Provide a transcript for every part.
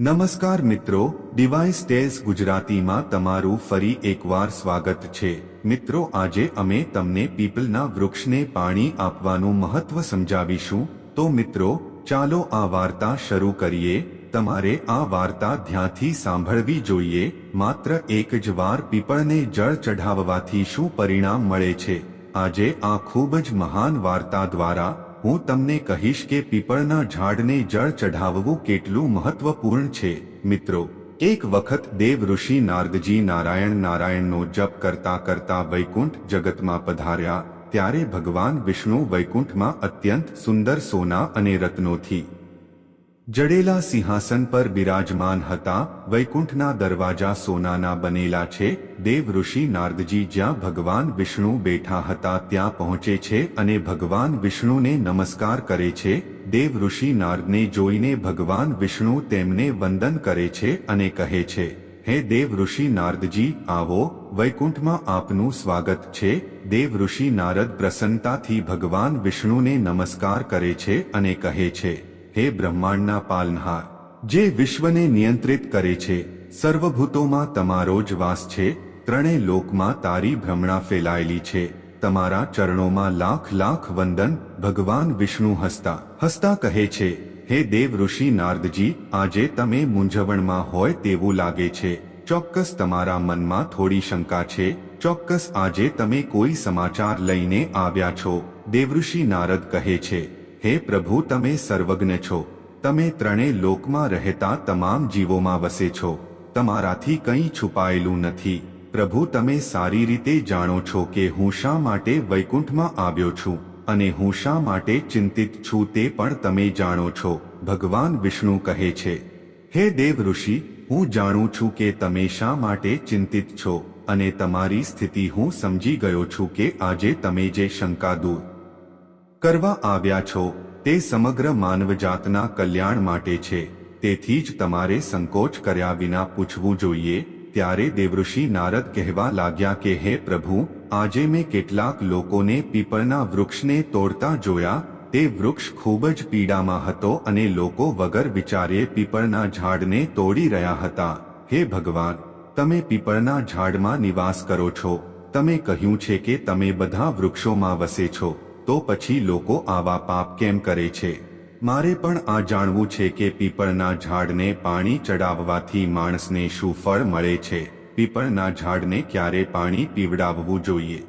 નમસ્કાર મિત્રો, ડિવાઇસ ટેસ ગુજરાતીમાં તમારું ફરી એકવાર સ્વાગત છે. મિત્રો, આજે અમે તમને પીપલના વૃક્ષને પાણી આપવાનું મહત્વ સમજાવીશું. તો મિત્રો, ચાલો આ વાર્તા શરૂ કરીએ. તમારે આ વાર્તા ધ્યાનથી સાંભળવી જોઈએ. માત્ર એક જ વાર પીપળને જળ ચઢાવવાથી શું પરિણામ મળે છે? આજે આ ખૂબ જ મહાન વાર્તા દ્વારા હું તમને કહીશ કે પીપળના ઝાડને જળ ચઢાવવું કેટલું મહત્વપૂર્ણ છે. મિત્રો, એક વખત દેવ ઋષિ નારદજી નારાયણ નારાયણનો જપ કરતા કરતા વૈકુંઠ જગતમાં પધાર્યા, ત્યારે ભગવાન વિષ્ણુ વૈકુંઠમાં અત્યંત સુંદર સોના અને રત્નોથી જડેલા સિંહાસન પર બિરાજમાન હતા, વૈકુંઠના દરવાજા સોનાના બનેલા છે, દેવ ઋષિ નારદજી જ્યાં ભગવાન વિષ્ણુ બેઠા હતા ત્યાં પહોંચે છે અને ભગવાન વિષ્ણુને નમસ્કાર કરે છે, દેવ ઋષિ નારદને જોઈને ભગવાન વિષ્ણુ તેમને વંદન કરે છે અને કહે છે, હે દેવ ઋષિ નારદજી, આવો, વૈકુંઠમાં આપનું સ્વાગત છે, દેવ ઋષિ નારદ પ્રસન્નતાથી ભગવાન વિષ્ણુને નમસ્કાર કરે છે અને કહે છે હે બ્રહ્માંડના પાલનહાર, જે વિશ્વને નિયંત્રિત કરે છે, સર્વભૂતોમાં તમારો જ વાસ છે, ત્રણેય લોકમાં તારી ભ્રમણા ફેલાયેલી છે, તમારા ચરણોમાં લાખ લાખ વંદન ભગવાન વિષ્ણુ હસતા હસતા કહે છે, હે દેવ ઋષિ નારદજી, આજે તમે મૂંઝવણમાં હોય તેવું લાગે છે, ચોક્કસ તમારા મનમાં થોડી શંકા છે, ચોક્કસ આજે તમે કોઈ સમાચાર લઈને આવ્યા છો દેવઋષિ નારદ કહે છે. હે પ્રભુ, તમે સર્વજ્ઞ છો. તમે ત્રણેય લોકમાં રહેતા તમામ જીવોમાં વસે છો. તમારાથી કંઈ છુપાયેલું નથી. પ્રભુ, તમે સારી રીતે જાણો છો કે હું શા માટે વૈકુંઠમાં આવ્યો છું અને હું શા માટે ચિંતિત છું તે પણ તમે જાણો છો. ભગવાન વિષ્ણુ કહે છે, હે દેવ ઋષિ, હું જાણું છું કે તમે શા માટે ચિંતિત છો અને તમારી સ્થિતિ હું સમજી ગયો છું કે આજે તમે જે શંકા દૂર કરવા આવ્યા છો, તે સમગ્ર માનવજાતના કલ્યાણ માટે છે. તેથી જ તમારે સંકોચ કર્યા વિના પૂછવું જોઈએ, ત્યારે દેવઋષિ નારદ કહેવા લાગ્યા કે, હે પ્રભુ, આજે મેં કેટલાક લોકોને પીપળના વૃક્ષને તોડતા જોયા, તે વૃક્ષ ખૂબ જ પીડામાં હતો અને લોકો વગર વિચારે પીપળના ઝાડને તોડી રહ્યા હતા. હે ભગવાન, તમે પીપળના ઝાડમાં નિવાસ કરો છો. તમે કહ્યું છે કે, તમે બધા વૃક્ષોમાં વસે છો. તો પછી લોકો આવા પાપ કેમ કરે છે? મારે પણ આ જાણવું છે કે પીપળના ઝાડને પાણી ચડાવવાથી માણસને શું ફળ મળે છે? પીપળના ઝાડને ક્યારે પાણી પીવડાવવું જોઈએ?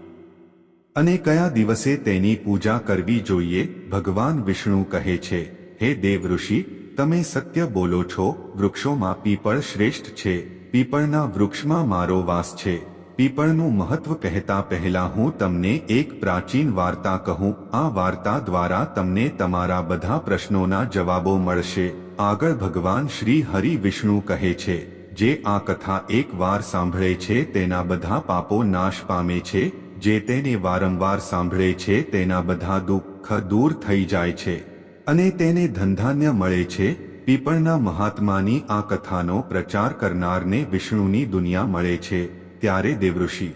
અને કયા દિવસે તેની પૂજા કરવી જોઈએ? ભગવાન વિષ્ણુ કહે છે, હે દેવ ઋષિ, તમે સત્ય બોલો છો, વૃક્ષોમાં પીપળ શ્રેષ્ઠ છે. પીપળના વૃક્ષમાં મારો વાસ છે. પીપળનું મહત્વ કહેતા પહેલા હું તમને એક પ્રાચીન વાર્તા કહું. આ વાર્તા દ્વારા તમને તમારા બધા પ્રશ્નોના જવાબો મળશે. આગળ ભગવાન શ્રી હરિ વિષ્ણુ કહે છે, જે આ કથા એક વાર સાંભળે છે તેના બધા પાપો નાશ પામે છે, જે તેને વારંવાર સાંભળે છે તેના બધા દુઃખ દૂર થઈ જાય છે. અને તેને ધંધાન્ય મળે છે, પીપળના મહાત્માની આ કથાનો પ્રચાર કરનારને વિષ્ણુની દુનિયા મળે છે. ત્યારે દેવઋષિ,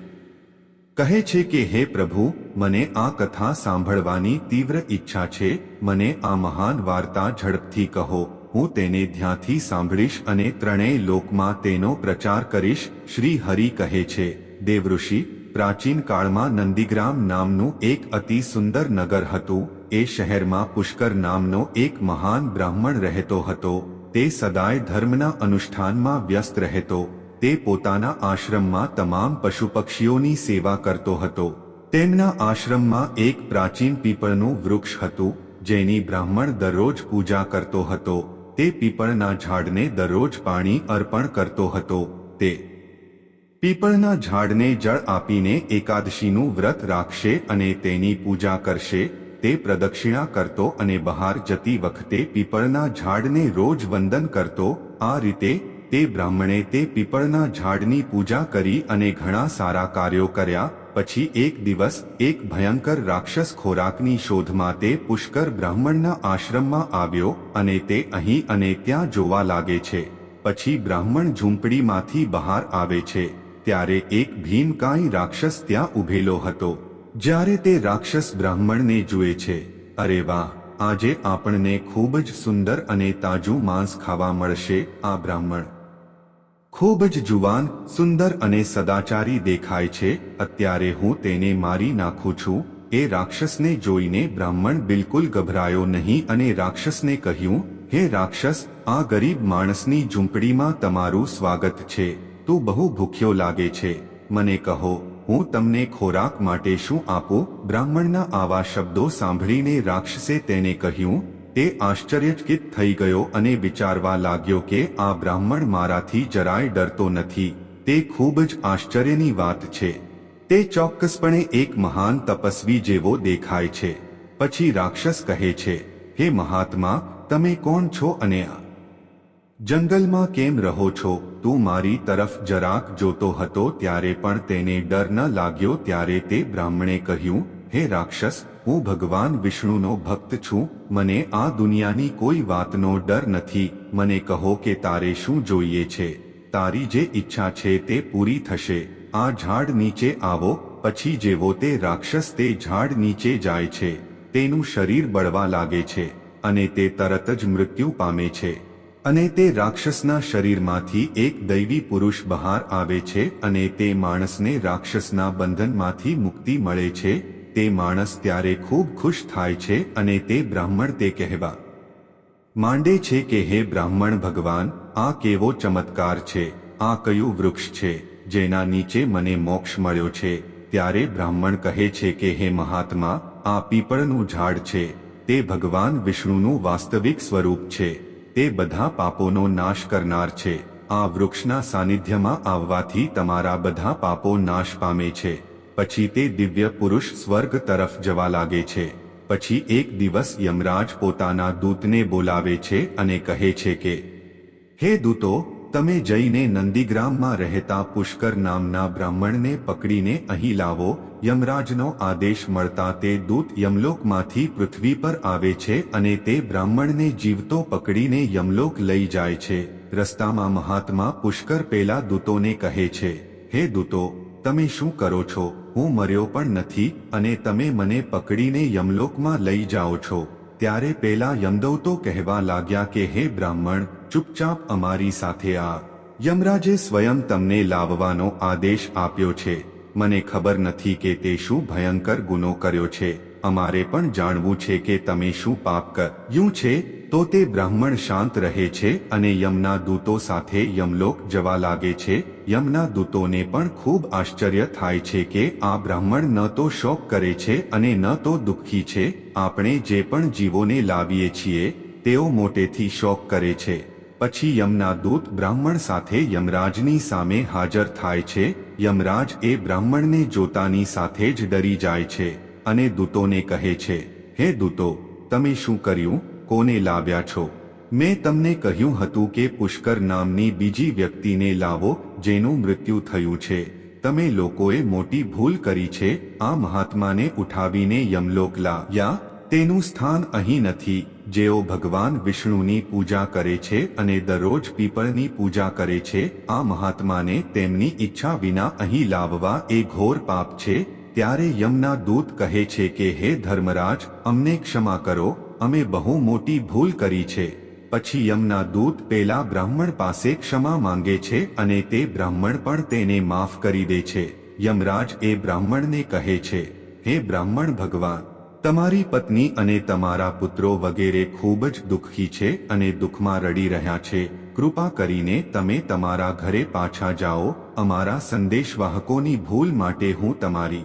કહે છે કે, હે પ્રભુ, મને આ કથા સાંભળવાની તીવ્ર ઈચ્છા છે, મને આ મહાન વાર્તા ઝડપથી કહો, હું તેને ધ્યાનથી સાંભળીશ અને ત્રણેય લોકમાં તેનો પ્રચાર કરીશ. શ્રી હરિ કહે છે, દેવઋષિ, પ્રાચીન કાળમાં નંદીગ્રામ નામનું એક અતિ સુંદર નગર હતું, એ શહેરમાં પુષ્કર નામનો એક મહાન બ્રાહ્મણ રહેતો હતો, તે સદાય ધર્મના અનુષ્ઠાનમાં વ્યસ્ત રહેતો તે પોતાના આશ્રમમાં તમામ પશુ પક્ષીઓની સેવા કરતો હતો. તેમના આશ્રમમાં એક પ્રાચીન પીપળનું વૃક્ષ હતું, જેની બ્રાહ્મણ દરરોજ પૂજા કરતો હતો. તે પીપળના ઝાડને દરરોજ પાણી અર્પણ કરતો હતો. તે પીપળના ઝાડને જળ આપીને એકાદશીનું વ્રત રાખશે અને તેની પૂજા કરશે, તે પ્રદક્ષિણા કરતો અને બહાર જતી વખતે પીપળના ઝાડને રોજ વંદન કરતો, આ રીતે તે બ્રાહ્મણે તે પીપળના ઝાડની પૂજા કરી અને ઘણા સારા કાર્યો કર્યા, પછી એક દિવસ, એક ભયંકર રાક્ષસ ખોરાકની શોધમાં તે પુષ્કર બ્રાહ્મણના આશ્રમમાં આવ્યો અને તે અહીં અને ત્યાં જોવા લાગે છે. પછી બ્રાહ્મણ ઝૂંપડીમાંથી બહાર આવે છે. ત્યારે એક ભીમકાય રાક્ષસ ત્યાં ઉભેલો હતો. જ્યારે તે રાક્ષસ બ્રાહ્મણને જુએ છે, અરે વાહ, આજે આપણને ખૂબ જ સુંદર અને તાજું માંસ ખાવા મળશે, આ બ્રાહ્મણ. ખૂબ જ જુવાન, સુંદર અને સદાચારી દેખાય છે. અત્યારે હું તેને મારી નાખું છું. એ રાક્ષસને જોઈને બ્રાહ્મણ બિલકુલ ગભરાયો નહીં અને રાક્ષસને કહ્યું, હે રાક્ષસ, આ ગરીબ માણસની ઝૂંપડીમાં તમારું સ્વાગત છે. તું બહુ ભૂખ્યો લાગે છે. મને કહો, હું તમને ખોરાક માટે શું આપું? બ્રાહ્મણના આવા શબ્દો સાંભળીને રાક્ષસે તેને કહ્યું તે આશ્ચર્યચકિત થઈ ગયો અને વિચારવા લાગ્યો કે આ બ્રાહ્મણ મારાથી જરાય ડરતો નથી. તે ખૂબ જ આશ્ચર્યની વાત છે. તે ચોક્કસપણે એક મહાન તપસ્વી જેવો દેખાય છે. પછી રાક્ષસ કહે છે, હે મહાત્મા, તમે કોણ છો અને આ જંગલમાં કેમ રહો છો? તું મારી તરફ જરાક જોતો હતો ત્યારે પણ તેને ડર ન લાગ્યો ત્યારે તે બ્રાહ્મણે કહ્યું હે રાક્ષસ, હું ભગવાન વિષ્ણુનો ભક્ત છું, મને આ દુનિયાની કોઈ વાતનો ડર નથી, મને કહો કે તારે શું જોઈએ છે, તારી જે ઈચ્છા છે તે પૂરી થશે, આ ઝાડ નીચે આવો, પછી જેવો તે રાક્ષસ તે ઝાડ નીચે જાય છે, તેનું શરીર બળવા લાગે છે, અને તે તરત જ મૃત્યુ પામે છે, અને તે રાક્ષસના શરીરમાંથી એક દૈવી પુરુષ બહાર આવે છે, અને તે માણસને રાક્ષસના બંધનમાંથી મુક્તિ મળે છે તે માણસ ત્યારે ખૂબ ખુશ થાય છે અને તે બ્રાહ્મણ તે કહેવા માંડે છે કે હે બ્રાહ્મણ ભગવાન, આ કેવો ચમત્કાર છે, આ કયું વૃક્ષ છે, જેના નીચે મને મોક્ષ મળ્યો છે. ત્યારે બ્રાહ્મણ કહે છે કે હે મહાત્મા, આ પીપળનું ઝાડ છે. તે ભગવાન વિષ્ણુનું વાસ્તવિક સ્વરૂપ છે. તે બધા પાપોનો નાશ કરનાર છે. આ વૃક્ષના સાનિધ્યમાં આવવાથી તમારા બધા પાપો નાશ પામે છે. પછી તે દિવ્ય પુરુષ સ્વર્ગ તરફ જવા લાગે છે. પછી એક દિવસ યમરાજ પોતાના દૂતને બોલાવે છે અને કહે છે કે, હે દૂતો, તમે જઈને નંદીગ્રામમાં રહેતા પુષ્કર નામના બ્રાહ્મણને પકડીને અહીં લાવો. યમરાજનો આદેશ મળતા તે દૂત યમલોકમાંથી પૃથ્વી પર આવે છે અને તે બ્રાહ્મણને જીવતો પકડીને યમલોક લઈ જાય છે. રસ્તામાં મહાત્મા પુષ્કર પેલા દૂતોને કહે છે, હે દૂતો, તમે શું કરો છો? હું મર્યો પણ નથી અને તમે મને પકડીને યમલોકમાં લઈ જાઓ છો. ત્યારે પેલા યમદૌતો કહેવા લાગ્યા કે, હે બ્રાહ્મણ, ચૂપચાપ અમારી સાથે આ. યમરાજે સ્વયં તમને લાવવાનો આદેશ આપ્યો છે. મને ખબર નથી કે તે શું ભયંકર ગુનો કર્યો છે. અમારે પણ જાણવું છે કે તમે શું પાપ કર્યું છે, તો તે બ્રાહ્મણ શાંત રહે છે અને યમના દૂતો સાથે યમલોક જવા લાગે છે. યમના દૂતોને પણ ખૂબ આશ્ચર્ય થાય છે કે આ બ્રાહ્મણ ન તો શોક કરે છે અને ન તો દુઃખી છે. આપણે જે પણ જીવોને લાવીએ છીએ, તેઓ મોટેથી શોક કરે છે. પછી યમના દૂત બ્રાહ્મણ સાથે યમરાજની સામે હાજર થાય છે. યમરાજ એ બ્રાહ્મણને જોતાની સાથે જ ડરી જાય છે. અને દૂતોને કહે છે, હે દૂતો, તમે શું કર્યું? કોને લાવ્યા છો? મેં તમને કહ્યું હતું કે પુષ્કર નામની બીજી વ્યક્તિને લાવો, જેનું મૃત્યુ થયું છે. તમે લોકોએ મોટી ભૂલ કરી છે. આ મહાત્માને ઉઠાવીને યમલોક લાવ્યા. તેનું સ્થાન અહીં નથી. જેઓ ભગવાન વિષ્ણુની પૂજા કરે છે અને દરરોજ પીપળની પૂજા કરે છે, આ મહાત્માને તેમની ઈચ્છા વિના અહીં લાવવા એ ઘોર પાપ છે. ત્યારે યમના દૂત કહે છે કે, હે ધર્મરાજ, અમને ક્ષમા કરો, અમે બહુ મોટી ભૂલ કરી છે. પછી યમના દૂત પેલા બ્રાહ્મણ પાસે ક્ષમા માંગે છે અને તે બ્રાહ્મણ પણ તેને માફ કરી દે છે. યમરાજ એ બ્રાહ્મણને કહે છે, હે બ્રાહ્મણ ભગવાન, તમારી પત્ની અને તમારા પુત્રો વગેરે ખૂબ જ દુઃખી છે અને દુઃખમાં રડી રહ્યા છે. કૃપા કરીને તમે તમારા ઘરે પાછા જાઓ. અમારા સંદેશવાહકોની ભૂલ માટે હું તમારી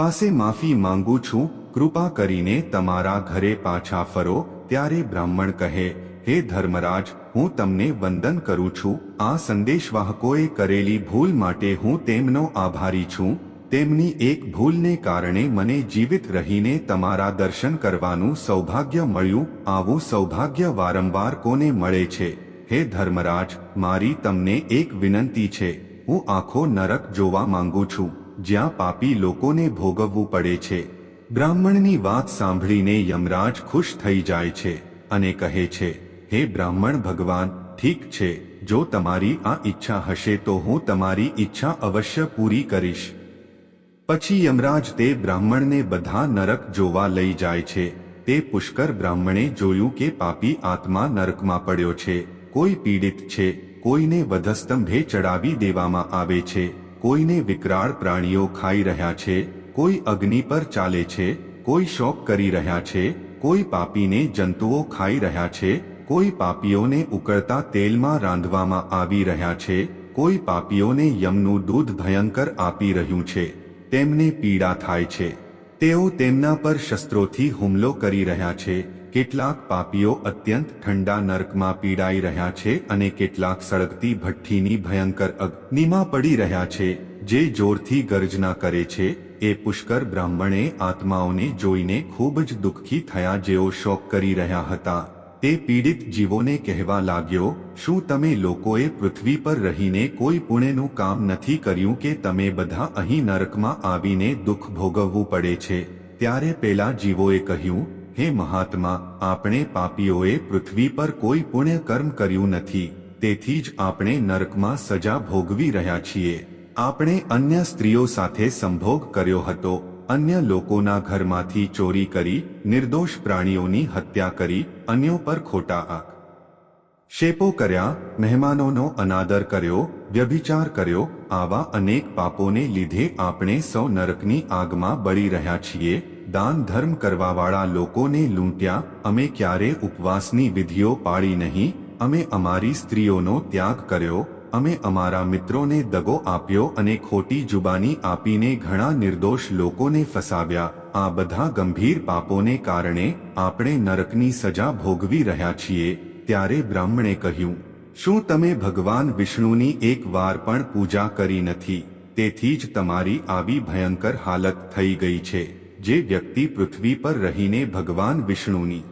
પાસે માફી માંગુ છું, કૃપા કરીને તમારા ઘરે પાછા ફરો, ત્યારે બ્રાહ્મણ કહે, હે ધર્મરાજ, હું તમને વંદન કરું છું, આ સંદેશવાહકોએ કરેલી ભૂલ માટે હું તેમનો આભારી છું, તેમની એક ભૂલને કારણે મને જીવિત રહીને તમારા દર્શન કરવાનું સૌભાગ્ય મળ્યું, આવું સૌભાગ્ય વારંવાર કોને મળે છે? હે ધર્મરાજ, મારી તમને એક વિનંતી છે, હું આખો નરક જોવા માંગુ છું. જ્યાં પાપી લોકોને ભોગવવું પડે છે. બ્રાહ્મણની વાત સાંભળીને યમરાજ ખુશ થઈ જાય છે અને કહે છે, હે બ્રાહ્મણ ભગવાન, ઠીક છે, જો તમારી આ ઈચ્છા હશે તો હું તમારી ઈચ્છા અવશ્ય પૂરી કરીશ. પછી યમરાજ તે બ્રાહ્મણને બધા નરક જોવા લઈ જાય છે. તે પુષ્કર બ્રાહ્મણે જોયું કે પાપી આત્મા નરકમાં પડ્યો છે. કોઈ પીડિત છે, કોઈને વધસ્તંભે ચડાવી દેવામાં આવે છે. કોઈને વિકરાળ પ્રાણીઓ ખાઈ રહ્યા છે, કોઈ અગ્નિ પર ચાલે છે, કોઈ શોક કરી રહ્યા છે, કોઈ પાપીને જંતુઓ ખાઈ રહ્યા છે, કોઈ પાપીઓને ઉકળતા તેલમાં રાંધવામાં આવી રહ્યા છે, કોઈ પાપીઓને યમનું દૂધ ભયંકર આપી રહ્યું છે, તેમને પીડા થાય છે. તેઓ તેમના પર શસ્ત્રોથી હુમલો કરી રહ્યા છે કેટલાક પાપીઓ અત્યંત ઠંડા નરકમાં પીડાઈ રહ્યા છે અને કેટલાક સળગતી ભઠ્ઠીની ભયંકર અગ્નિમાં પડી રહ્યા છે, જે જોરથી ગર્જના કરે છે. એ પુષ્કર બ્રાહ્મણે આત્માઓને જોઈને ખૂબ જ દુઃખી થયા જેઓ શોક કરી રહ્યા હતા. તે પીડિત જીવોને કહેવા લાગ્યો, શું તમે લોકોએ પૃથ્વી પર રહીને કોઈ પુણેનું કામ નથી કર્યું કે તમે બધા અહીં નરકમાં આવીને દુઃખ ભોગવવું પડે છે? ત્યારે પેલા જીવોએ કહ્યું હે મહાત્મા, આપણે પાપીઓએ પૃથ્વી પર કોઈ પુણ્ય કર્મ કર્યું નથી, તેથી જ આપણે નરકમાં સજા ભોગવી રહ્યા છીએ. આપણે અન્ય સ્ત્રીઓ સાથે સંભોગ કર્યો હતો, અન્ય લોકોના ઘરમાંથી ચોરી કરી, નિર્દોષ પ્રાણીઓની હત્યા કરી, અન્યો પર ખોટા આંખ શેપો કર્યા, મહેમાનોનો અનાદર કર્યો, વ્યભિચાર કર્યો, આવા અનેક પાપોને લીધે આપણે સૌ નરકની આગમાં બળી રહ્યા છીએ દાન ધર્મ કરવાવાળા લોકોને લૂંટ્યા, અમે ક્યારે ઉપવાસની વિધિઓ પાળી નહીં, અમે અમારી સ્ત્રીઓનો ત્યાગ કર્યો, અમે અમારા મિત્રોને દગો આપ્યો અને ખોટી જુબાની આપીને ઘણા નિર્દોષ લોકોને ફસાવ્યા. આ બધા ગંભીર પાપોને કારણે આપણે નરકની સજા ભોગવી રહ્યા છીએ. ત્યારે બ્રાહ્મણે કહ્યું, શું તમે ભગવાન વિષ્ણુની એક વાર પણ પૂજા કરી નથી? તેથી જ તમારી આવી ભયંકર હાલત થઈ ગઈ છે. જે વ્યક્તિ પૃથ્વી પર રહીને ભગવાન વિષ્ણુની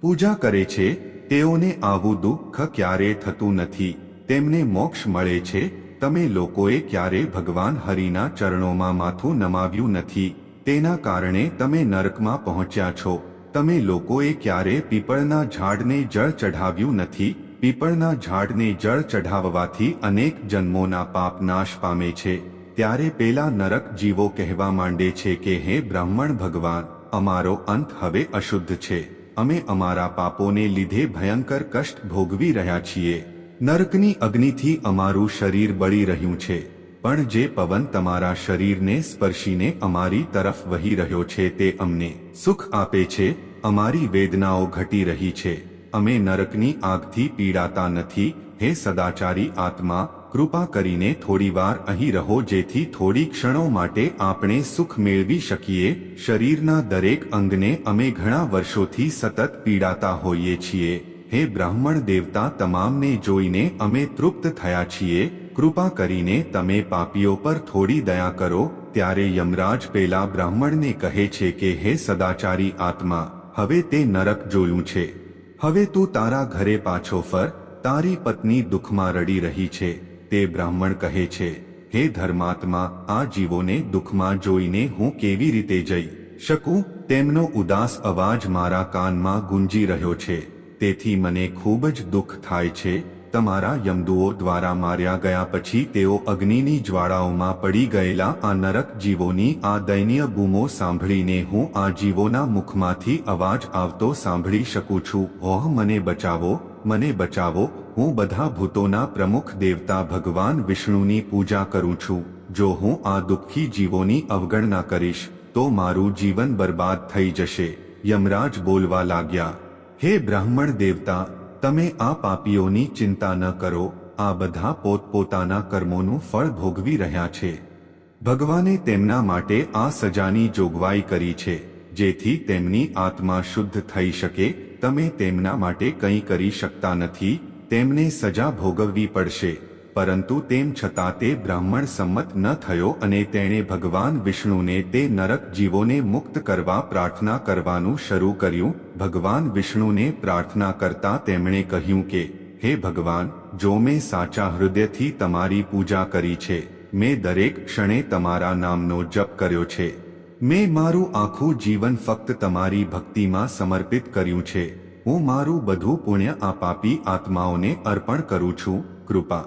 પૂજા કરે છે, તેઓને આવું દુઃખ ક્યારે થતું નથી? તેમને મોક્ષ મળે છે. તમે લોકોએ ક્યારે ભગવાન હરિના ચરણોમાં માથું નમાવ્યું નથી? તેના કારણે તમે નરકમાં પહોંચ્યા છો. તમે લોકોએ ક્યારે પીપળના ઝાડને જળ ચઢાવ્યું નથી? પીપળના ઝાડને જળ ચઢાવવાથી અનેક જન્મોના પાપ નાશ પામે છે. ત્યારે પેલા નરક જીવો કહેવા માંડે છે કે, હે બ્રાહ્મણ ભગવાન, અમારો અંત હવે અશુદ્ધ છે. અમે અમારા પાપોને લીધે ભયંકર કષ્ટ ભોગવી રહ્યા છીએ. નરકની અગ્નિથી અમારું શરીર બળી રહ્યું છે. પણ જે પવન તમારા શરીરને સ્પર્શીને અમારી તરફ વહી રહ્યો છે તે અમને સુખ આપે છે. અમારી વેદનાઓ ઘટી રહી છે. અમે નરકની આગથી પીડાતા નથી. હે સદાચારી આત્મા કૃપા કરીને થોડીવાર અહીં રહો જેથી થોડી ક્ષણો માટે આપણે સુખ મેળવી શકીએ. શરીરના દરેક અંગને અમે ઘણા વર્ષોથી સતત પીડાતા હોઈએ છીએ. હે બ્રાહ્મણ દેવતા, તમામને જોઈને અમે તૃપ્ત થયા છીએ. કૃપા કરીને તમે પાપીઓ પર થોડી દયા કરો. ત્યારે યમરાજ પેલા બ્રાહ્મણને કહે છે કે, હે સદાચારી આત્મા, હવે તે નરક જોયું છે. હવે તું તારા ઘરે પાછો ફર. તારી પત્ની દુઃખમાં રડી રહી છે. તે બ્રાહ્મણ કહે છે, હે ધર્માત્મા, આ જીવોને દુઃખમાં જોઈને હું કેવી રીતે જઈ શકું? તેમનો ઉદાસ અવાજ મારા કાનમાં ગુંજી રહ્યો છે. તેથી મને ખૂબ જ દુઃખ થાય છે. તમારા યમદુઓ દ્વારા માર્યા ગયા પછી તેઓ અગ્નિની જ્વાળાઓમાં પડી ગયેલા આ નરક જીવોની આ દયનીય બૂમો સાંભળીને હું આ જીવોના મુખમાંથી અવાજ આવતો સાંભળી શકું છું. ઓહ, મને બચાવો. મને બચાવો, હું બધા ભૂતોના પ્રમુખ દેવતા ભગવાન વિષ્ણુની પૂજા કરું છું. જો હું આ દુઃખી જીવોની અવગણના કરીશ, તો મારું જીવન બરબાદ થઈ જશે. યમરાજ બોલવા લાગ્યા, હે બ્રાહ્મણ દેવતા, તમે આ પાપીઓની ચિંતા ન કરો. આ બધા પોતપોતાના કર્મોનું ફળ ભોગવી રહ્યા છે. ભગવાને તેમના માટે આ સજાની જોગવાઈ કરી છે. જેથી તેમની આત્મા શુદ્ધ થઈ શકે, તમે તેમના માટે કંઈ કરી શકતા નથી, તેમને સજા ભોગવવી પડશે. પરંતુ તેમ છતાં તે બ્રાહ્મણ સંમત ન થયો અને તેણે ભગવાન વિષ્ણુને તે નરક જીવોને મુક્ત કરવા પ્રાર્થના કરવાનું શરૂ કર્યું. ભગવાન વિષ્ણુને પ્રાર્થના કરતા તેમણે કહ્યું કે, હે ભગવાન, જો મેં સાચા હૃદયથી તમારી પૂજા કરી છે, મેં દરેક ક્ષણે તમારા નામનો જપ કર્યો છે. મેં મારું આખું જીવન ફક્ત તમારી ભક્તિમાં સમર્પિત કર્યું છે. હું મારું બધું પુણ્ય આ પાપી આત્માઓને અર્પણ કરું છું. કૃપા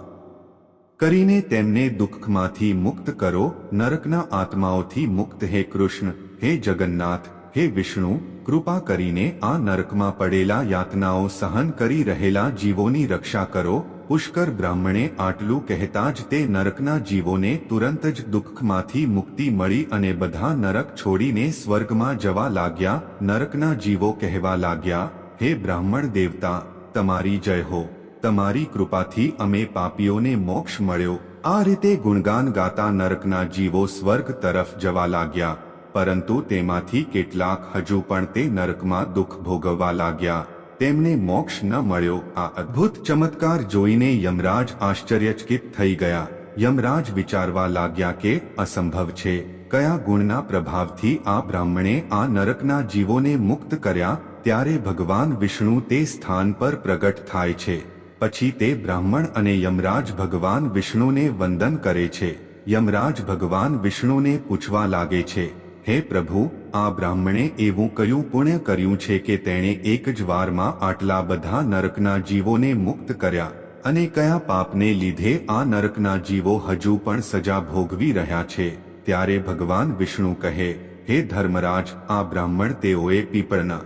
કરીને તેમને દુઃખમાંથી મુક્ત કરો. નરકના આત્માઓથી મુક્ત હે કૃષ્ણ, હે જગન્નાથ, હે વિષ્ણુ. કૃપા કરીને આ નરકમાં પડેલા યાતનાઓ સહન કરી રહેલા જીવોની રક્ષા કરો. પુષ્કર બ્રાહ્મણે આટલું કહેતા જ તે નરકના જીવોને તુરંત જ દુઃખમાંથી મુક્તિ મળી અને બધા નરક છોડીને સ્વર્ગમાં જવા લાગ્યા. નરકના જીવો કહેવા લાગ્યા, હે બ્રાહ્મણ દેવતા, તમારી જય હો. તમારી કૃપાથી અમે પાપીઓને મોક્ષ મળ્યો. આ રીતે ગુણગાન ગાતા નરકના જીવો સ્વર્ગ તરફ જવા લાગ્યા. પરંતુ તેમાંથી કેટલાક હજુ પણ તે નરકમાં દુઃખ ભોગવવા લાગ્યા. તેમને મોક્ષ ન મળ્યો. આ અદ્ભુત ચમત્કાર જોઈને યમરાજ આશ્ચર્યચકિત થઈ ગયા. યમરાજ વિચારવા લાગ્યા કે, અસંભવ છે. કયા ગુણના પ્રભાવથી આ બ્રાહ્મણે આ નરકના જીવોને મુક્ત કર્યા? ત્યારે ભગવાન વિષ્ણુ તે સ્થાન પર પ્રગટ થાય છે. પછી તે બ્રાહ્મણ અને યમરાજ ભગવાન વિષ્ણુને વંદન કરે છે. યમરાજ ભગવાન વિષ્ણુને પૂછવા લાગે છે, હે પ્રભુ આ બ્રાહ્મણે એવું કયું પુણ્ય કર્યું છે કે તેણે એક જ વારમાં આટલા બધા નરકના જીવોને મુક્ત કર્યા અને કયા પાપને લીધે આ નરકના જીવો હજુ પણ સજા ભોગવી રહ્યા છે? ત્યારે ભગવાન વિષ્ણુ કહે, હે ધર્મરાજ, આ બ્રાહ્મણ તેઓએ પીપળના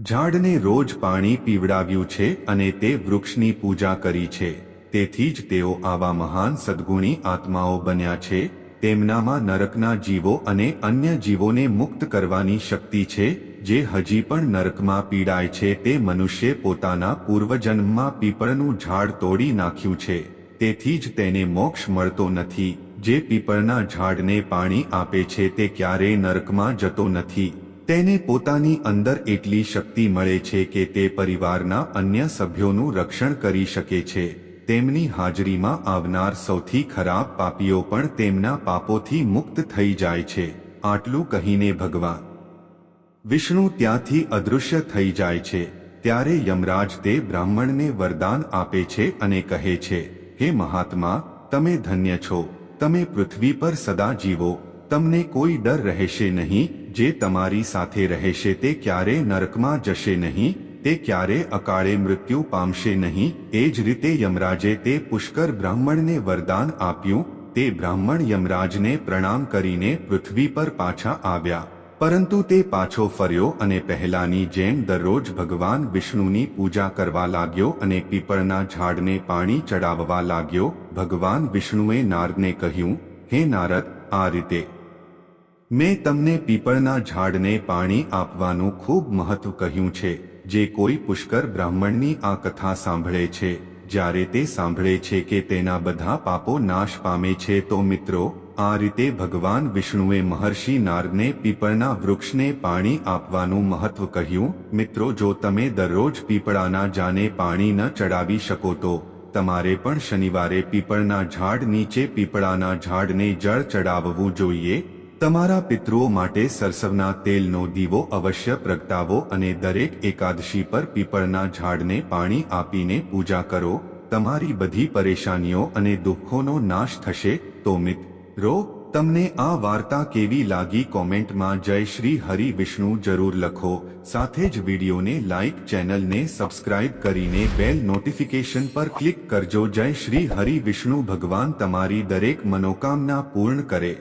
ઝાડને રોજ પાણી પીવડાવ્યું છે અને તે વૃક્ષની પૂજા કરી છે. તેથી જ તેઓ આવા મહાન સદ્ગુણી આત્માઓ બન્યા છે તેમનામાં નરકના જીવો અને અન્ય જીવોને મુક્ત કરવાની શક્તિ છે, જે હજી પણ નરકમાં પીડાય છે. તે મનુષ્ય પોતાના પૂર્વજન્મમાં પીપળનું ઝાડ તોડી નાખ્યું છે. તેથી જ તેને મોક્ષ મળતો નથી. જે પીપળના ઝાડને પાણી આપે છે તે ક્યારેય નરકમાં જતો નથી. તેને પોતાની અંદર એટલી શક્તિ મળે છે કે તે પરિવારના અન્ય સભ્યોનું રક્ષણ કરી શકે છે. તેમની હાજરીમાં આવનાર સૌથી ખરાબ પાપીઓ પણ તેમના પાપોથી મુક્ત થઈ જાય છે, આટલું કહીને ભગવાન. વિષ્ણુ ત્યાંથી અદૃશ્ય થઈ જાય છે, ત્યારે યમરાજ તે બ્રાહ્મણને વરદાન આપે છે અને કહે છે, હે મહાત્મા, તમે ધન્ય છો, તમે પૃથ્વી પર સદા જીવો, તમને કોઈ ડર રહેશે નહીં, જે તમારી સાથે રહેશે તે ક્યારે નરકમાં જશે નહીં તે ક્યારે અકાળે મૃત્યુ પામશે નહીં? એ જ રીતે યમરાજે તે પુષ્કર બ્રાહ્મણને વરદાન આપ્યું. તે બ્રાહ્મણ યમરાજને પ્રણામ કરીને પૃથ્વી પર પાછા આવ્યા. પરંતુ તે પાછો ફર્યો અને પહેલાની જેમ દરરોજ ભગવાન વિષ્ણુની પૂજા કરવા લાગ્યો અને પીપળના ઝાડને પાણી ચડાવવા લાગ્યો. ભગવાન વિષ્ણુએ નારદને કહ્યું, હે નારદ, આ રીતે મેં તમને પીપળના ઝાડને પાણી આપવાનું ખૂબ મહત્વ કહ્યું છે. જે કોઈ પુષ્કર બ્રાહ્મણની આ કથા સાંભળે છે, જ્યારે તે સાંભળે છે કે તેના બધા પાપો નાશ પામે છે, તો મિત્રો, આ રીતે ભગવાન વિષ્ણુએ મહર્ષિ નારદને પીપળના વૃક્ષને પાણી આપવાનું મહત્વ કહ્યું. મિત્રો, જો તમે દરરોજ પીપળાના જાને પાણી ન ચડાવી શકો તો, તમારે પણ શનિવારે પીપળના ઝાડ નીચે પીપળાના ઝાડને જળ ચડાવવું જોઈએ. તમારા પિતૃઓ માટે સરસવના તેલનો દીવો અવશ્ય પ્રગટાવો અને દરેક એકાદશી પર પીપળના ઝાડને પાણી આપીને પૂજા કરો. તમારી બધી પરેશાનીઓ અને દુઃખોનો નાશ થશે તો મિત રો. તમને આ વાર્તા કેવી લાગી કોમેન્ટમાં જય શ્રી હરિ વિષ્ણુ જરૂર લખો. સાથે જ વિડીયોને લાઇક ચેનલને સબસ્ક્રાઇબ કરીને બેલ નોટિફિકેશન પર ક્લિક કરજો. જય શ્રી હરિ વિષ્ણુ ભગવાન તમારી દરેક મનોકામના પૂર્ણ કરે.